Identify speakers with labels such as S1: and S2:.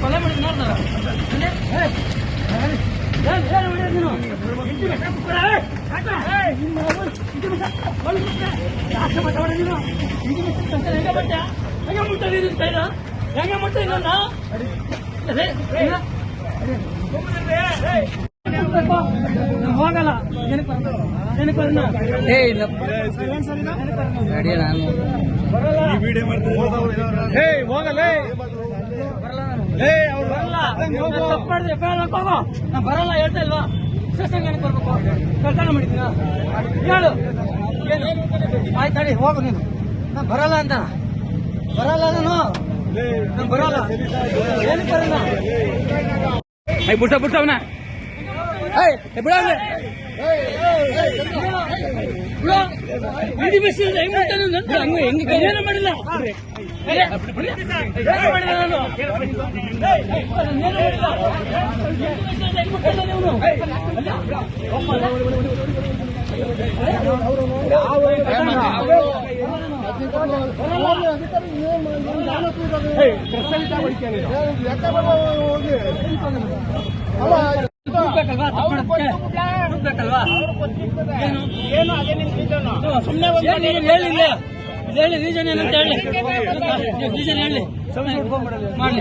S1: ಕೊಲೆ ಮಾಡಿ ನೋಡ್ದ ಏನು ಹೊಡೆಯೋದು ನೀನು ಇಂಟಿ ಮೆಟ್ಟ ಕುಕ್ಕರ, ಏಯ್! ಕಾಕ, ಏಯ್! ನಿಮ್ಮ ಅವ್ವನ್ ಇಂಟಿ ಮೆಟ್ಟ, ಒಳಗ್ ಬಿಟ್ಟ. ಯಾಕೆ ಮಾತಾಡೋದು ನೀನು? ಇಂಟಿ ಮೆಟ್ಟ ಅಂತ ಹೆಂಗೆ ಮುಟ್ಟ? ಹೆಂಗೆ ಮುಟ್ಟ? ನಾನು ಹೋಗಲ್ಲ ಏನಕ್ಕೆ
S2: ಇಲ್ಲ
S1: ಬರಲ್ಲ ನಾನು ತಪ್ಪು ಮಾಡಿದ್ರೆ ಬೇಡ ನಾನು ಬರಲ್ಲ ಹೇಳ್ತಾ ಇಲ್ವಾ? ಸ್ಟೇಷನ್ಗೆ ಬರ್ಬೇಕು. ಕಳ್ತನ ಮಾಡಿದ್ದೀನ ಹೇಳು. ಆಯ್ತು ತಡಿ ಹೋಗು ನೀನು. ನಾನು ಬರಲ್ಲ ಅಂತ. ಬರಲ್ಲ ನಾನು. ನಾನು ಬರಲ್ಲ. ಏನು ಬರಲ್ಲ?
S2: ಬಿಡ್ತಾ ಬುಡ್ಸ ಬಿಡ ಅವನ. ಏಯ್ ಏ ಬಿಡ
S1: ಬಸ್ ಹೆಂಗ್ ಹಂಗೆ ಏನು ಮಾಡಿಲ್ಲ ಏ, ಏನು? ಏನು ಏನು ಅದೇ ಸುಮ್ಮನೆ ಹೇಳಿ ಹೇಳಿಲ್ಲ ಹೇಳಿ ರೀಸನ್ ಏನಂತ ಹೇಳಿ. ರೀಸನ್ ಹೇಳಿ. ಮಾಡ್ಲಿ.